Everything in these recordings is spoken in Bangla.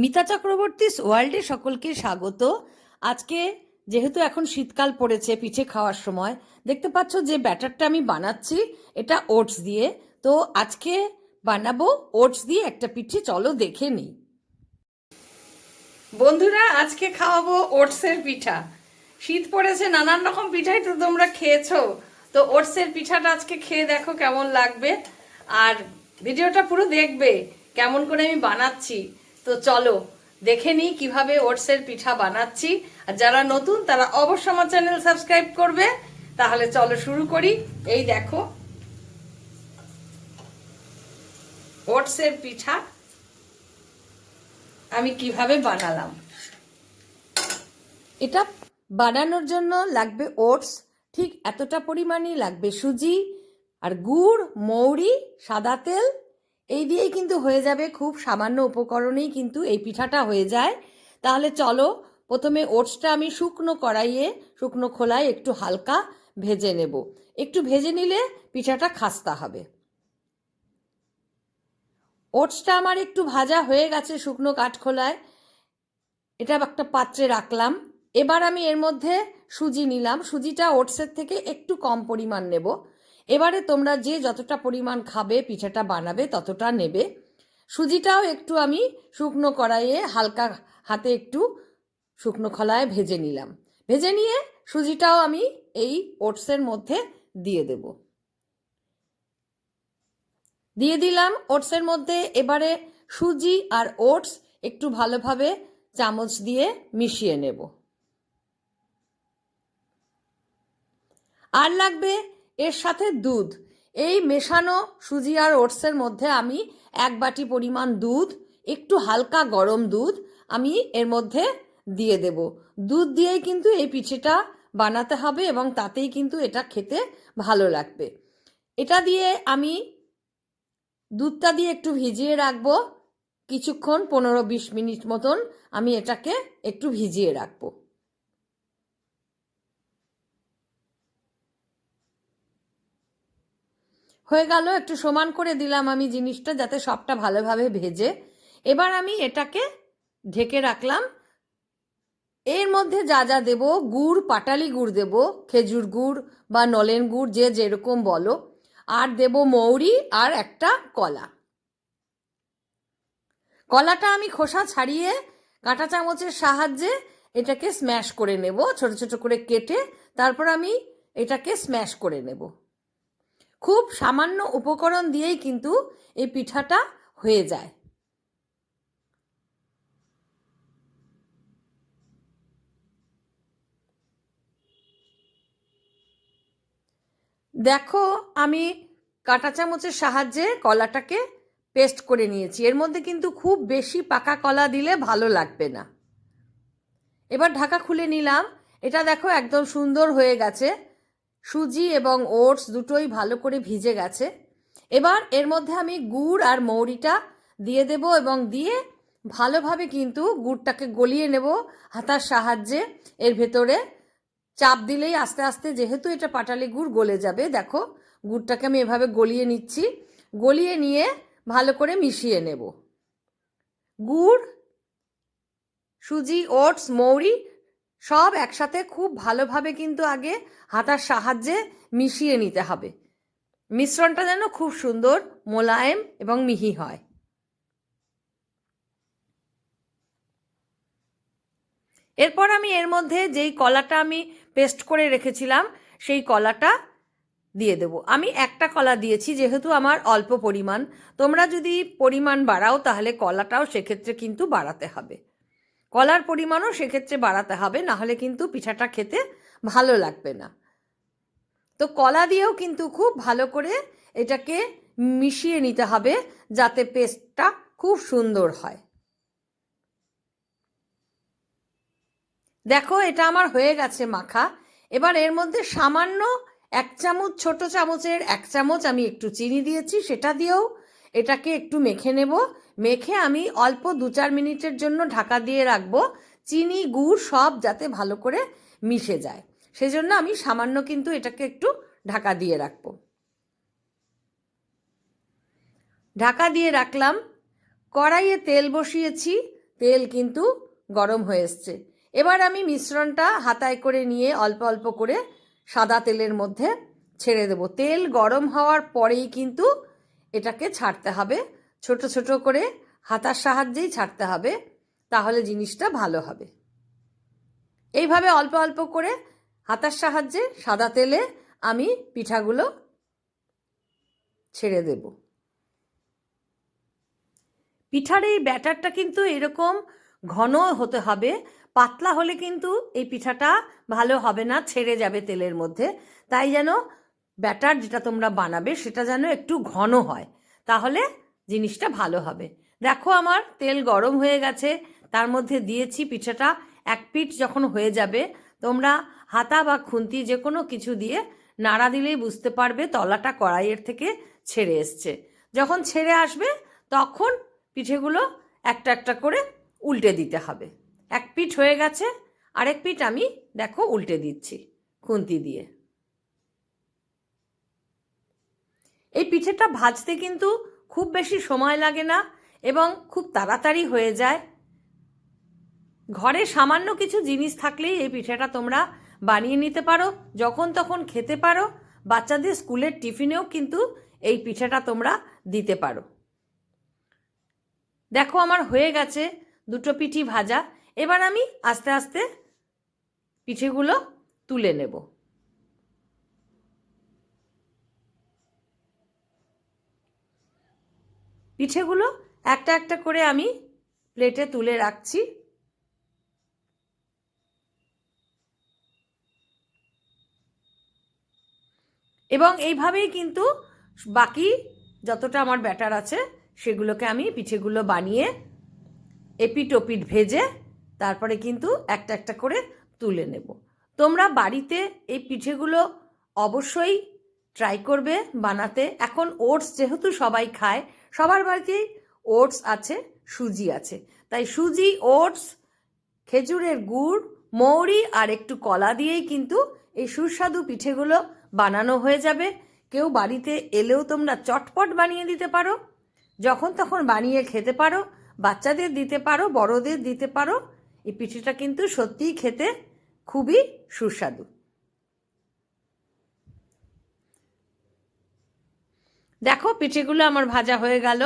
মিতা চক্রবর্তীস ওয়ার্ল্ডে সকলকে স্বাগত। আজকে যেহেতু এখন শীতকাল পড়েছে পিঠে খাওয়ার সময়, দেখতে পাচ্ছ যে ব্যাটারটা আমি বানাচ্ছি, এটা ওটস দিয়ে। তো আজকে বানাবো ওটস দিয়ে একটা পিঠে, চলো দেখে নিই। বন্ধুরা, আজকে খাওয়াবো ওটসের পিঠা। শীত পড়েছে, নানান রকম পিঠাই তো তোমরা খেয়েছো। তো ওটসের পিঠাটা আজকে খেয়ে দেখো কেমন লাগবে। আর ভিডিওটা পুরো দেখবে, কেমন করে আমি বানাচ্ছি। তো চলো, দেখে নিই কীভাবে ওটসের পিঠা বানাচ্ছি। আর যারা নতুন, তারা অবশ্যই আমার চ্যানেল সাবস্ক্রাইব করবে। তাহলে চলো শুরু করি। এই দেখো। ওটসের পিঠা আমি কীভাবে বানালাম? এটা বানানোর জন্য লাগবে ওটস। ঠিক এতটা পরিমাণই লাগবে সুজি আর গুড়, মৌরি, সাদা তেল এই দিয়েই কিন্তু হয়ে যাবে খুব সামান্য উপকরণেই কিন্তু এই পিঠাটা হয়ে যায়। তাহলে চলো, প্রথমে ওটসটা আমি শুকনো কড়াইয়ে, শুকনো খোলায় একটু হালকা ভেজে নেব। একটু ভেজে নিলে পিঠাটা খাস্তা হবে। ওটসটা আমার একটু ভাজা হয়ে গেছে শুকনো কাঠখোলায়। এটা একটা পাত্রে রাখলাম। এবার আমি এর মধ্যে সুজি নিলাম। সুজিটা ওটসের থেকে একটু কম পরিমাণ নেব। এবারে তোমরা যে যতটা পরিমাণ খাবে, পিঠাটা বানাবে, ততটা নেবে। সুজিটাও একটু আমি শুকনো কড়াইয়ে হালকা হাতে একটু শুকনো খলায় ভেজে নিলাম। ভেজে নিয়ে সুজিটাও আমি এই ওটসের মধ্যে দিয়ে দেব। দিয়ে দিলাম ওটসের মধ্যে। এবারে সুজি আর ওটস একটু ভালোভাবে চামচ দিয়ে মিশিয়ে নেব। আর লাগবে এর সাথে দুধ। এই মেশানো সুজি আর ওটসের মধ্যে আমি এক বাটি পরিমাণ দুধ, একটু হালকা গরম দুধ আমি এর মধ্যে দিয়ে দেব। দুধ দিয়েই কিন্তু এই পিঠেটা বানাতে হবে এবং তাতেই কিন্তু এটা খেতে ভালো লাগবে। এটা দিয়ে আমি দুধটা দিয়ে একটু ভিজিয়ে রাখব। কিছুক্ষণ পনেরো বিশ মিনিট মতন আমি এটাকে একটু ভিজিয়ে রাখব। হয়ে গেল, একটু সমান করে দিলাম আমি জিনিসটা যাতে সবটা ভালোভাবে ভেজে। এবার আমি এটাকে ঢেকে রাখলাম। এর মধ্যে যা যা দেব, গুড়, পাটালি গুড় দেব, খেজুর গুড় বা নলেন গুড়, যে যেরকম বলো। আর দেব মৌরি আর একটা কলা। কলাটা আমি খোসা ছাড়িয়ে কাঁটা চামচের সাহায্যে এটাকে স্ম্যাশ করে নেব, ছোট ছোট করে কেটে। তারপর আমি এটাকে স্ম্যাশ করে নেব। খুব সামান্য উপকরণ দিয়েই কিন্তু এই পিঠাটা হয়ে যায়। দেখো, আমি কাঁটা চামচের সাহায্যে কলাটাকে পেস্ট করে নিয়েছি। এর মধ্যে কিন্তু খুব বেশি পাকা কলা দিলে ভালো লাগবে না। এবার ঢাকা খুলে নিলাম। এটা দেখো একদম সুন্দর হয়ে গেছে। সুজি এবং ওটস দুটোই ভালো করে ভিজে গেছে। এবার এর মধ্যে আমি গুড় আর মৌরিটা দিয়ে দেব এবং দিয়ে ভালোভাবে কিন্তু গুড়টাকে গলিয়ে নেব হাতার সাহায্যে। এর ভেতরে চাপ দিলেই আস্তে আস্তে যেহেতু এটা পাটালি গুড় গলে যাবে, দেখো গুড়টাকে আমি এভাবে গলিয়ে নিচ্ছি। গলিয়ে নিয়ে ভালো করে মিশিয়ে নেব। গুড়, সুজি, ওটস, মৌরি সব একসাথে খুব ভালোভাবে কিন্তু আগে হাতার সাহায্যে মিশিয়ে নিতে হবে। মিশ্রণটা যেন খুব সুন্দর, মোলায়েম এবং মিহি হয়। এরপর আমি এর মধ্যে যেই কলাটা আমি পেস্ট করে রেখেছিলাম, সেই কলাটা দিয়ে দেবো। আমি একটা কলা দিয়েছি, যেহেতু আমার অল্প পরিমাণ। তোমরা যদি পরিমাণ বাড়াও, তাহলে কলাটাও সেক্ষেত্রে কিন্তু বাড়াতে হবে। কলার পরিমাণও সেক্ষেত্রে বাড়াতে হবে, নাহলে কিন্তু পিঠাটা খেতে ভালো লাগবে না। তো কলা দিয়েও কিন্তু খুব ভালো করে এটাকে মিশিয়ে নিতে হবে, যাতে পেস্টটা খুব সুন্দর হয়। দেখো, এটা আমার হয়ে গেছে মাখা। এবার এর মধ্যে সামান্য এক চামচ, ছোট চামচের এক চামচ আমি একটু চিনি দিয়েছি, সেটা দিয়েও এটাকে একটু মেখে নেব। মেখে আমি অল্প দু চার মিনিটের জন্য ঢাকা দিয়ে রাখব। চিনি, গুড় সব যাতে ভালো করে মিশে যায়। সেজন্য আমি সামান্য কিন্তু এটাকে একটু ঢাকা দিয়ে রাখব। ঢাকা দিয়ে রাখলাম। কড়াইয়ে তেল বসিয়েছি। তেল কিন্তু গরম হয়ে এসছে। এবার আমি মিশ্রণটা হাতায় করে নিয়ে অল্প অল্প করে সাদা তেলের মধ্যে ছেড়ে দেব। তেল গরম হওয়ার পরেই কিন্তু এটাকে ছাড়তে হবে। ছোট ছোট করে হাতার সাহায্যেই ছাড়তে হবে, তাহলে জিনিসটা ভালো হবে। এইভাবে অল্প অল্প করে হাতার সাহায্যে সাদা তেলে আমি পিঠাগুলো ছেড়ে দেব। পিঠার এই ব্যাটারটা কিন্তু এরকম ঘন হতে হবে, পাতলা হলে কিন্তু এই পিঠাটা ভালো হবে না, ছেড়ে যাবে তেলের মধ্যে। তাই যেন ব্যাটার যেটা তোমরা বানাবে সেটা যেন একটু ঘন হয়, তাহলে জিনিসটা ভালো হবে। দেখো আমার তেল গরম হয়ে গেছে, তার মধ্যে দিয়েছি পিঠাটা। এক পিঠ যখন হয়ে যাবে, তোমরা হাতা বা খুন্তি যে কোনো কিছু দিয়ে নাড়া দিলেই বুঝতে পারবে তলাটা কড়াইয়ের থেকে ছেড়ে এসছে। যখন ছেড়ে আসবে, তখন পিঠেগুলো একটা একটা করে উল্টে দিতে হবে। এক পিঠ হয়ে গেছে, আরেক পিঠ আমি দেখো উল্টে দিচ্ছি খুন্তি দিয়ে। এই পিঠেটা ভাজতে কিন্তু খুব বেশি সময় লাগে না এবং খুব তাড়াতাড়ি হয়ে যায়। ঘরে সামান্য কিছু জিনিস থাকলেই এই পিঠেটা তোমরা বানিয়ে নিতে পারো, যখন তখন খেতে পারো। বাচ্চাদের স্কুলের টিফিনেও কিন্তু এই পিঠেটা তোমরা দিতে পারো। দেখো আমার হয়ে গেছে দুটো পিঠি ভাজা। এবার আমি আস্তে আস্তে পিঠেগুলো তুলে নেব। পিঠেগুলো একটা একটা করে আমি প্লেটে তুলে রাখছি। এবং এইভাবেই কিন্তু বাকি যতটা আমার ব্যাটার আছে, সেগুলোকে আমি পিঠেগুলো বানিয়ে এপিট ওপিট ভেজে তারপরে কিন্তু একটা একটা করে তুলে নেব। তোমরা বাড়িতে এই পিঠেগুলো অবশ্যই ট্রাই করবে বানাতে। এখন ওটস যেহেতু সবাই খায় সবার বাড়িতেই ওটস আছে, সুজি আছে। তাই সুজি, ওটস, খেজুরের গুড়, মৌরি আর একটু কলা দিয়েই কিন্তু এই সুস্বাদু পিঠেগুলো বানানো হয়ে যাবে। কেউ বাড়িতে এলেও তোমরা চটপট বানিয়ে দিতে পারো, যখন তখন বানিয়ে খেতে পারো, বাচ্চাদের দিতে পারো, বড়দের দিতে পারো। এই পিঠেটা কিন্তু সত্যিই খেতে খুবই সুস্বাদু। দেখো, পিঠেগুলো আমার ভাজা হয়ে গেল।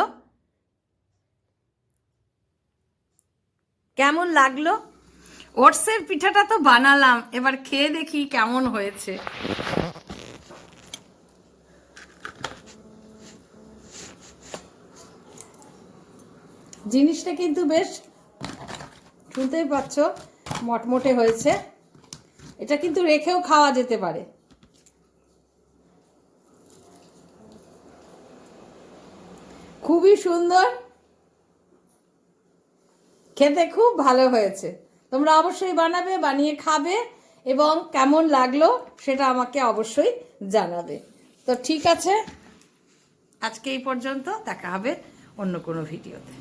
কেমন লাগল? ওটসের পিঠাটা তো বানালাম, এবার খেয়ে দেখি কেমন হয়েছে। জিনিসটা কিন্তু বেশ শুনতেই পাচ্ছ, মটমটে হয়েছে। এটা কিন্তু রেখেও খাওয়া যেতে পারে। খুবই সুন্দর। খেতে খুব ভালো হয়েছে। তোমরা অবশ্যই বানাবে, বানিয়ে খাবে এবং কেমন লাগল সেটা আমাকে অবশ্যই জানাবে। তো ঠিক আছে, আজকে এই পর্যন্ত দেখা হবে অন্য কোনো ভিডিওতে।